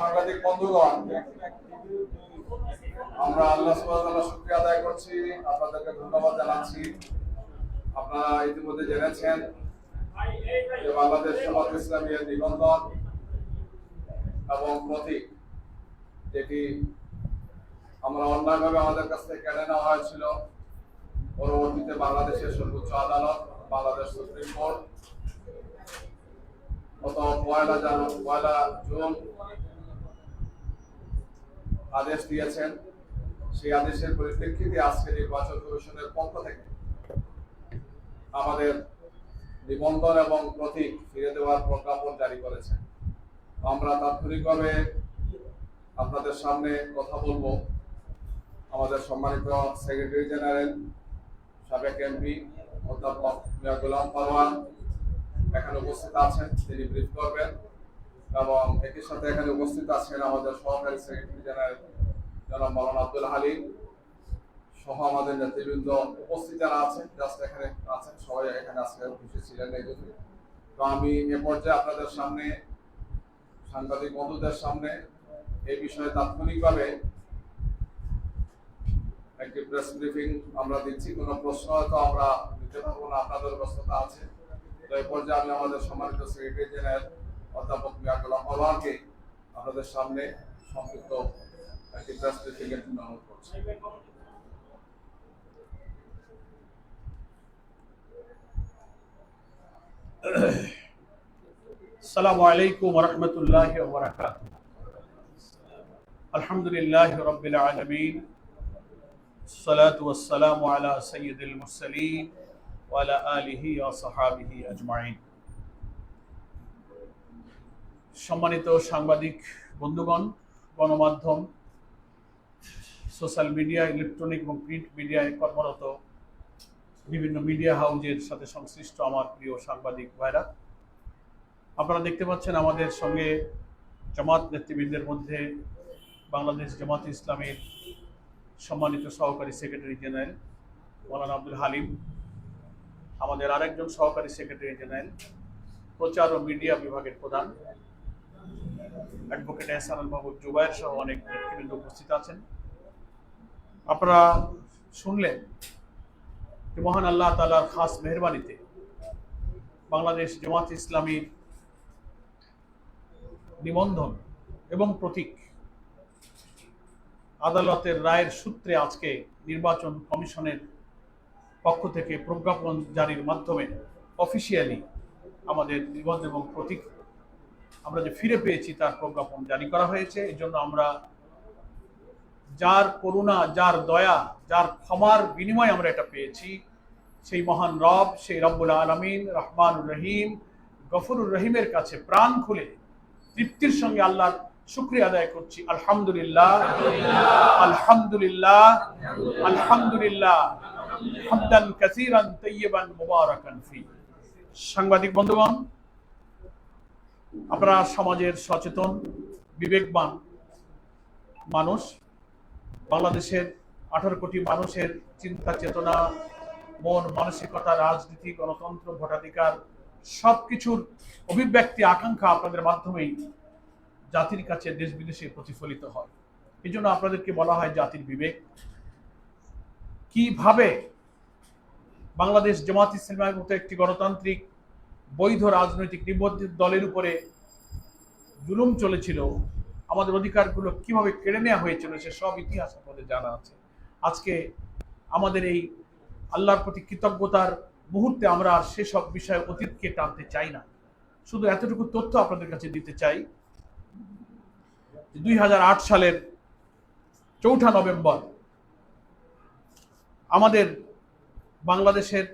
সাংবাদিক বন্ধুগণ, আমরা আল্লাহ সুবহানাহু ওয়া আদায় করছি। আপনাদেরকে ধন্যবাদ জানাচ্ছি। আপনারা ইতিমধ্যে জেনেছেন বাংলাদেশ সমাজ ইসলামীর নিবন্ধন এবং প্রতীক, যেটি আমরা অন্যায়ভাবে আমাদের কাছ থেকে কেড়ে নেওয়া হয়েছিল। পরবর্তীতে বাংলাদেশের সর্বোচ্চ আদালত, বাংলাদেশ সুপ্রিম কোর্ট, গত পয়লা জানুয়ারি পয়লা জুন আদেশ দিয়েছেন। সেই আদেশের পরিপ্রেক্ষিতে আজকে নির্বাচন কমিশনের পক্ষ থেকে আমাদের নিবন্ধন এবং প্রতীক ফিরে দেওয়ার প্রজ্ঞাপন জারি করেছেন। আমরা তাৎক্ষণিকভাবে আপনাদের সামনে কথা বলব। আমাদের সম্মানিত সেক্রেটারি জেনারেল, সাবেক এমপি, অধ্যাপক মিয়া গোলাম পারওয়ান এখানে উপস্থিত আছেন, তিনি ব্রিফ করবেন। এবং একই সাথে এখানে উপস্থিত আছেন আমাদের সহকারী সেক্রেটারি জেনারেল জনাব মৌলানা আব্দুল হালিম সহ আমাদের নেতৃবৃন্দ উপস্থিত যারা আছেন জাস্ট এখানে আছেন, সবাই এখানে আজকে উপস্থিত ছিলেন এই তো আমি এ পর্যায়ে আপনাদের সামনে সাংবাদিক বন্ধুদের সামনে এই বিষয়ে তাৎক্ষণিকভাবে একটি প্রেস ব্রিফিং আমরা দিচ্ছি। কোনো প্রশ্ন হয়তো আমরা পারব না আপনাদের ব্যস্ততা আছে। তো পর্যায়ে আমি আমাদের সম্মানিত সেক্রেটারি জেনারেল অধ্যাপক মিয়াকুল আহ্বানকে আপনাদের সামনে সংক্ষিপ্ত একটি প্রেস ব্রিফিং এর জন্য অনুরোধ করছি। Ugh. عليكم ورحمة الله وبركاته الحمد لله رب العالمين الصلاة والسلام على سيد المرسلين وعلى آله وصحابه أجمعين সম্মানিত সাংবাদিক বন্ধুগণ গণমাধ্যম সোশ্যাল মিডিয়া ইলেকট্রনিক এবং প্রিন্ট মিডিয়ায় কর্মরত বিভিন্ন মিডিয়া হাউজের সাথে সংশ্লিষ্ট আমার প্রিয় সাংবাদিক ভাইরা আপনারা দেখতে পাচ্ছেন আমাদের সঙ্গে জামাত নেতৃবৃন্দের মধ্যে বাংলাদেশ জামাত ইসলামের সম্মানিত সহকারী সেক্রেটারি জেনারেল, মৌলানা আব্দুল হালিম, আমাদের আরেকজন সহকারী সেক্রেটারি জেনারেল, প্রচার ও মিডিয়া বিভাগের প্রধান, অ্যাডভোকেট এহসানুল মাহবুব জুবাইর সহ অনেক নেতৃবৃন্দ উপস্থিত আছেন। আপনারা শুনলেন মহান আল্লাহ তালার খাস মেহরবানিতে বাংলাদেশ জামাত ইসলামীর নিবন্ধন এবং প্রতীক। আদালতের রায়ের সূত্রে আজকে নির্বাচন কমিশনের পক্ষ থেকে প্রজ্ঞাপন জারির মাধ্যমে অফিসিয়ালি আমাদের নিবন্ধন এবং প্রতীক আমরা যে ফিরে পেয়েছি তার প্রজ্ঞাপন জারি করা হয়েছে। এই জন্য আমরা যার করুণা, যার দয়া, যার ক্ষমার বিনিময়ে আমরা এটা পেয়েছি। সেই মহান রব, সেই রব্বুল আলমিন, রহমানুর রহিম, গফরুর রহিমের কাছে প্রাণ খুলে তৃপ্তির সঙ্গে আল্লাহর শুক্রিয়া আদায় করছি। আলহামদুলিল্লাহ। আলহামদুলিল্লাহ। আলহামদুলিল্লাহ। হামদান কাসীরান তাইয়িবান মুবারাকান ফি। সাংবাদিক বন্ধুগণ, আপনারা সমাজের সচেতন, বিবেকবান মানুষ, বাংলাদেশের আঠারো কোটি মানুষের চিন্তা চেতনা মন মানসিকতা রাজনীতি, গণতন্ত্র, ভোটাধিকার সবকিছুর অভিব্যক্তি, আকাঙ্ক্ষা আপনাদের মাধ্যমেই জাতির কাছে দেশ বিদেশে প্রতিফলিত হয়। এই জন্য আপনাদেরকে বলা হয় জাতির বিবেক। কীভাবে বাংলাদেশ জামাত ইসলামের মতো একটি গণতান্ত্রিক, বৈধ রাজনৈতিক নিবন্ধিত দলের উপরে জুলুম চলেছিল, আমাদের অধিকারগুলো কীভাবে কেড়ে নেওয়া হয়েছিল, সে সব ইতিহাস আমাদের জানা আছে। আজকে আমাদের এই আল্লাহর প্রতি কৃতজ্ঞতার মুহূর্তে আমরা আর সেসব বিষয়ে অতীতকে টানতে চাই না। শুধু এতটুকু তথ্য আপনাদের কাছে দিতে চাই দুই হাজার আট সালের চৌঠা নভেম্বর আমাদের বাংলাদেশের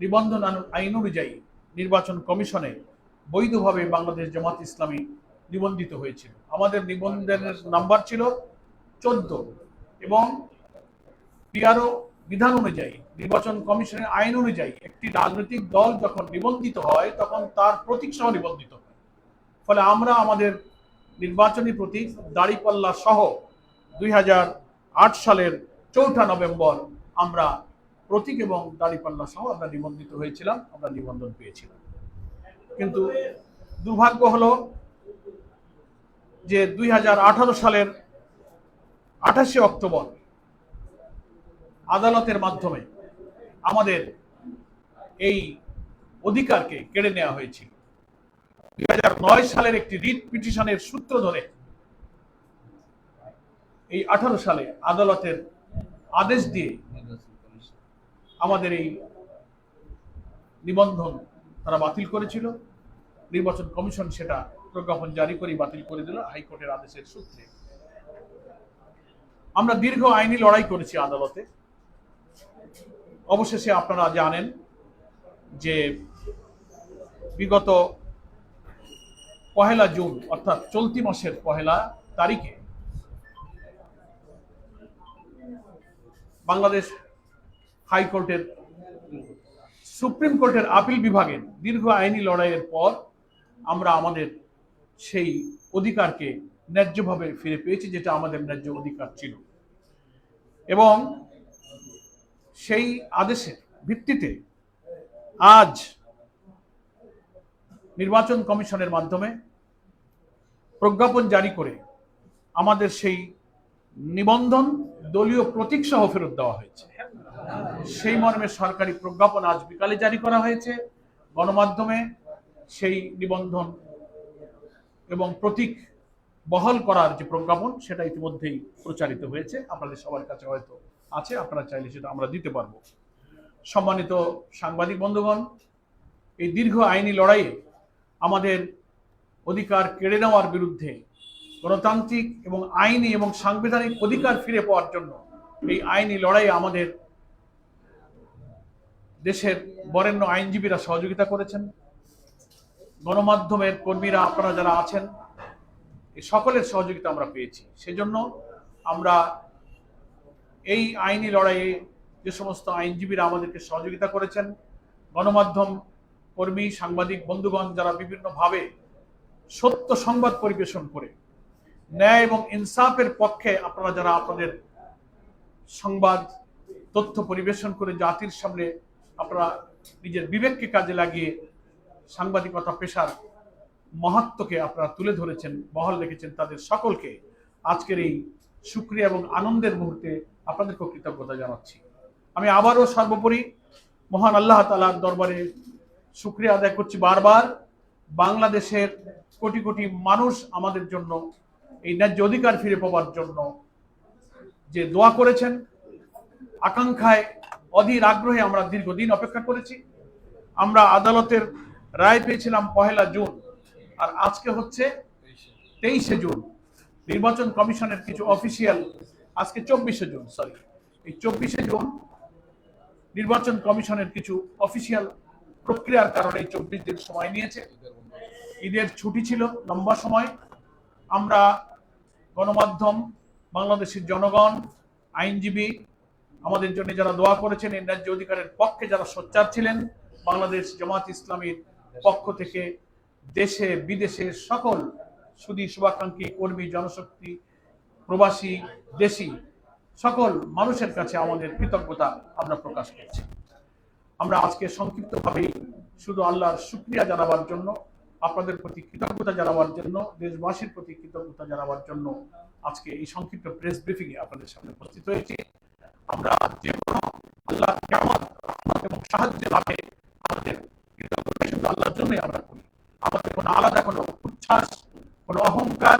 নিবন্ধন আইন অনুযায়ী নির্বাচন কমিশনে বৈধভাবে বাংলাদেশ জামাত ইসলামী নিবন্ধিত হয়েছিল। আমাদের নিবন্ধনের নাম্বার ছিল চোদ্দ এবং পিআরও বিধান অনুযায়ী, নির্বাচন কমিশনের আইন অনুযায়ী একটি রাজনৈতিক দল যখন নিবন্ধিত হয়, তখন তার প্রতীক সহ নিবন্ধিত হয়। ফলে আমরা আমাদের নির্বাচনী প্রতীক দাড়িপাল্লা সহ দুই হাজার আট সালের চৌঠা নভেম্বর আমরা প্রতীক এবং দাড়িপাল্লা সহ আমরা নিবন্ধিত হয়েছিলাম, আমরা নিবন্ধন পেয়েছিলাম। কিন্তু দুর্ভাগ্য হলো যে দুই হাজার আঠারো সালের আঠাশে অক্টোবর আদালতের মাধ্যমে আমাদের এই অধিকারকে কেড়ে নেওয়া হয়েছিল। দুই নয় সালের একটি রিট পিটিশনের সূত্র ধরে এই আঠারো সালে আদালতের আদেশ দিয়ে আমাদের এই নিবন্ধন তারা বাতিল করেছিল। নির্বাচন কমিশন সেটা প্রজ্ঞাপন জারি করে বাতিল করে দিল হাইকোর্টের আদেশের সূত্রে। আমরা দীর্ঘ আইনি লড়াই করেছি আদালতে। অবশেষে আপনারা জানেন যে বিগত পহেলা জুন, অর্থাৎ চলতি মাসের পহেলা তারিখে বাংলাদেশ হাইকোর্টের, সুপ্রিম কোর্টের আপিল বিভাগের দীর্ঘ আইনি লড়াইয়ের পর আমরা আমাদের সেই অধিকারকে ন্যায্যভাবে ফিরে পেয়েছি, যেটা আমাদের ন্যায্য অধিকার ছিল। এবং সেই আদেশের ভিত্তিতে আজ নির্বাচন কমিশনের মাধ্যমে প্রজ্ঞাপন জারি করে আমাদের সেই নিবন্ধন দলীয় প্রতীক সহ ফেরত দেওয়া হয়েছে। সেই মর্মে সরকারি প্রজ্ঞাপন আজ বিকালে জারি করা হয়েছে। গণমাধ্যমে সেই নিবন্ধন এবং প্রতীক বহাল করার যে প্রজ্ঞাপন, সেটা ইতিমধ্যেই প্রচারিত হয়েছে। আপনাদের সবার কাছে হয়তো আছে, আপনারা চাইলে সেটা আমরা দিতে পারব। সম্মানিত সাংবাদিক বন্ধুগণ, এই দীর্ঘ আইনি লড়াইয়ে আমাদের অধিকার কেড়ে নেওয়ার বিরুদ্ধে গণতান্ত্রিক এবং আইনি এবং সাংবিধানিক অধিকার ফিরে পাওয়ার জন্য এই আইনি লড়াইয়ে আমাদের দেশের বরেণ্য আইনজীবীরা সহযোগিতা করেছেন। গণমাধ্যমের কর্মীরা, আপনারা যারা আছেন এই সকলের সহযোগিতা আমরা পেয়েছি। সেজন্য আমরা এই আইনি লড়াইয়ে যে সমস্ত আইনজীবীরা আমাদেরকে সহযোগিতা করেছেন, গণমাধ্যম কর্মী, সাংবাদিক, বন্ধুগণ যারা বিভিন্নভাবে সত্য সংবাদ পরিবেশন করে, ন্যায় এবং ইনসাফের পক্ষে আপনারা যারা আপনাদের সংবাদ, তথ্য পরিবেশন করে জাতির সামনে আপনারা নিজের বিবেককে কাজে লাগিয়ে সাংবাদিকতা পেশার মহত্বকে আপনারা তুলে ধরেছেন, বহাল রেখেছেন তাদের সকলকে। আজকের এই সুক্রিয়া এবং আনন্দের মুহূর্তে আপনাদেরকে কৃতজ্ঞতা জানাচ্ছি। আমি আবারও সর্বোপরি মহান আল্লাহ তালার দরবারে সুক্রিয়া আদায় করছি বারবার। বাংলাদেশের কোটি কোটি মানুষ আমাদের জন্য এই ন্যায্য অধিকার ফিরে পাওয়ার জন্য যে দোয়া করেছেন, আকাঙ্ক্ষায়, অধীর আগ্রহে আমরা দীর্ঘদিন অপেক্ষা করেছি। আমরা আদালতের রায় পেয়েছিলাম পহেলা জুন, আর আজকে হচ্ছে তেইশে জুন। নির্বাচন কমিশনের কিছু অফিসিয়াল আজকে চব্বিশে জুন সরি এই চব্বিশে জুন নির্বাচন কমিশনের কিছু অফিসিয়াল প্রক্রিয়ার কারণে এই চব্বিশ দিন সময় নিয়েছে। ঈদের ছুটি ছিল, লম্বা সময়। আমরা গণমাধ্যম, বাংলাদেশের জনগণ, আইনজীবী, আমাদের জন্য যারা দোয়া করেছেন, এই ন্যায্য অধিকারের পক্ষে যারা সোচ্চার ছিলেন, বাংলাদেশ জামাত ইসলামীর পক্ষ থেকে দেশে, বিদেশে সকল সুদী শুভাকাঙ্ক্ষী, কর্মী, জনশক্তি প্রবাসী, দেশি, সকল মানুষের কাছে আমাদের কৃতজ্ঞতা আমরা প্রকাশ করছি। আমরা আজকে সংক্ষিপ্তভাবেই শুধু আল্লাহর শুক্রিয়া জানাবার জন্য, আপনাদের প্রতি কৃতজ্ঞতা জানাবার জন্য, দেশবাসীর প্রতি কৃতজ্ঞতা জানাবার জন্য আজকে এই সংক্ষিপ্ত প্রেস ব্রিফিং এ আপনাদের সামনে উপস্থিত হয়েছি। আমরা যে কোনো আল্লাহ কেমন এবং সাহায্য লাভে আমাদের কৃতজ্ঞতা শুধু আল্লাহর জন্যই আমরা করি আমাদের কোনো আলাদা কোনো উচ্ছ্বাস কোনো অহংকার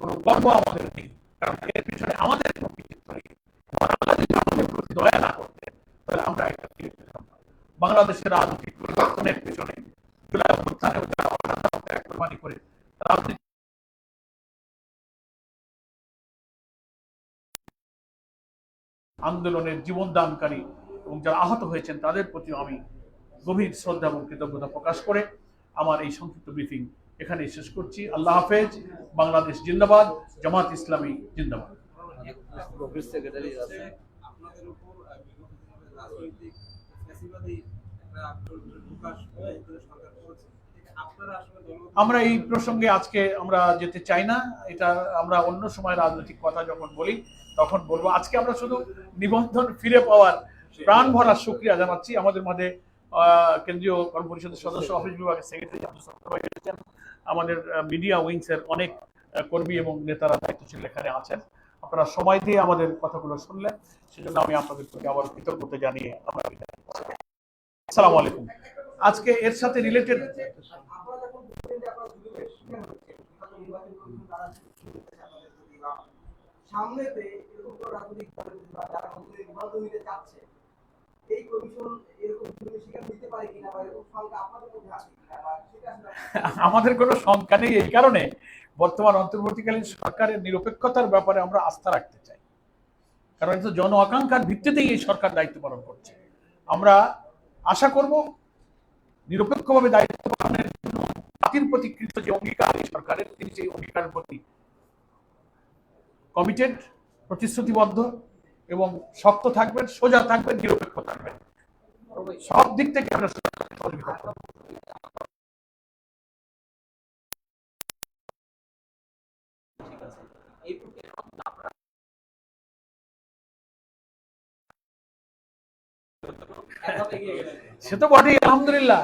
কোনো গর্ব আমাদের নেই কারণ এর পিছনে আমাদের কোনো কৃতিত্ব নেই আমার আল্লাহ যদি আমাদের প্রতি দয়া না করতেন তাহলে আমরা একটা ফিরে পেতাম না। বাংলাদেশের রাজনৈতিক পরিবর্তনের পিছনে জুলাই অভ্যুত্থানে যারা অনাদারকে কোরবানি করে রাজনীতি আন্দোলনের জীবনদানকারী এবং যারা আহত হয়েছেন, তাদের প্রতি আমি গভীর শ্রদ্ধা এবং কৃতজ্ঞতা প্রকাশ করে আমার এই সংক্ষিপ্ত ব্রিফিং এখানে শেষ করছি। আল্লাহ হাফেজ। বাংলাদেশ জিন্দাবাদ। জামাত ইসলামী জিন্দাবাদ। রাজনৈতিক প্রকাশ সরকার করেছে। আমরা এই প্রসঙ্গে আজকে আমরা যেতে চাই না। এটা আমরা অন্য সময় রাজনৈতিক কথা যখন বলি তখন বলব আজকে আমরা শুধু নিবন্ধন ফিরে পাওয়ার প্রাণ ভরা শুক্রিয়া জানাচ্ছি। আমাদের আহ, কেন্দ্রীয় কর্ম পরিষদের সদস্য অফিস বিভাগের সেক্রেটারি আমাদের মিডিয়া উইংস এর অনেক কর্মী এবং নেতারা দায়িত্বশীল এখানে আছেন। আপনারা সময় দিয়ে আমাদের কথাগুলো শুনলেন। সেজন্য আমি আপনাদের প্রতি আবার কৃতজ্ঞতা জানিয়ে আমরা আসসালামু আলাইকুম। আজকে এর সাথে রিলেটেড সংখ্যা আমাদের কোনো শঙ্কা নেই এই কারণে বর্তমান অন্তর্বর্তীকালীন সরকারের নিরপেক্ষতার ব্যাপারে আমরা আস্থা রাখতে চাই। কারণ জন আকাঙ্ক্ষার ভিত্তিতেই এই সরকার দায়িত্ব পালন করছে। আমরা আশা করব নিরপেক্ষভাবে দায়িত্ব পালনের জন্য জাতির প্রতি কৃত যে অঙ্গীকার এই সরকারের তিনি সেই অঙ্গীকারের প্রতি কমিটেড প্রতিশ্রুতিবদ্ধ এবং শক্ত থাকবেন সোজা থাকবেন নিরপেক্ষ থাকবেন। সব দিক থেকে আমরা। এই সে তো বটেই আলহামদুলিল্লাহ।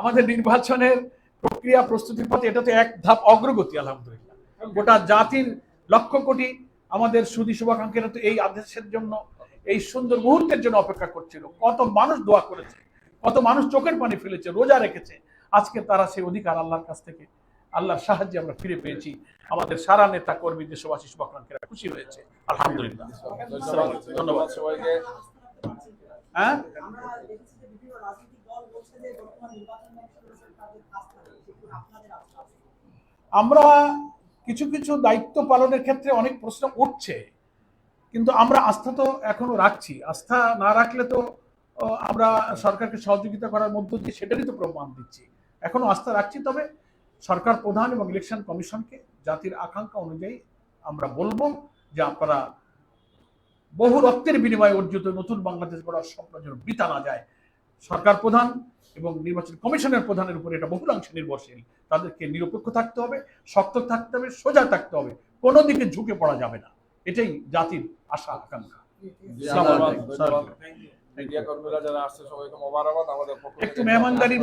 আমাদের নির্বাচনের প্রক্রিয়া প্রস্তুতির পথে এটা তো এক ধাপ অগ্রগতি আলহামদুলিল্লাহ। গোটা জাতির লক্ষ কোটি আমাদের সুদী শুভাকাঙ্ক্ষীরা তো এই আদেশের জন্য এই সুন্দর মুহূর্তের জন্য অপেক্ষা করছিল। কত মানুষ দোয়া করেছে কত মানুষ চোখের পানি ফেলেছে রোজা রেখেছে। আজকে তারা সেই অধিকার আল্লাহর কাছ থেকে আল্লাহর সাহায্যে আমরা ফিরে পেয়েছি। আমাদের সারা নেতা কর্মী দেশবাসী শুভাকাঙ্ক্ষীরা খুশি হয়েছে। আলহামদুলিল্লাহ। ধন্যবাদ। সবাইকে হ্যাঁ? আমরা কিছু কিছু দায়িত্ব পালনের ক্ষেত্রে অনেক প্রশ্ন উঠছে, কিন্তু আমরা আস্থা তো এখনও রাখছি। আস্থা না রাখলে তো আমরা সরকারকে সহযোগিতা করার মধ্য দিয়ে সেটারই তো প্রমাণ দিচ্ছি। এখনও আস্থা রাখছি, তবে সরকার প্রধান এবং ইলেকশন কমিশনকে জাতির আকাঙ্ক্ষা অনুযায়ী আমরা বলব যে আপনারা বহু রক্তের বিনিময়ে অর্জিত নতুন বাংলাদেশ গড়ার স্বপ্ন যেন বৃথা না যায়। সরকার প্রধান এবং নির্বাচন কমিশনের প্রধানের উপর এটা বহুলাংশে নির্ভরশীল। তাদেরকে নিরপেক্ষ থাকতে হবে শক্ত থাকতে হবে সোজা থাকতে হবে। কোনো দিকে ঝুঁকে পড়া যাবে না। এটাই জাতির আশা আকাঙ্ক্ষা। জি, ধন্যবাদ। ধন্যবাদ ধন্যবাদ মিডিয়া কর্মীরা যারা আসছে সবাইকে মোবারকবাদ। আমাদের পক্ষ একটু থেকে মেহমানদারি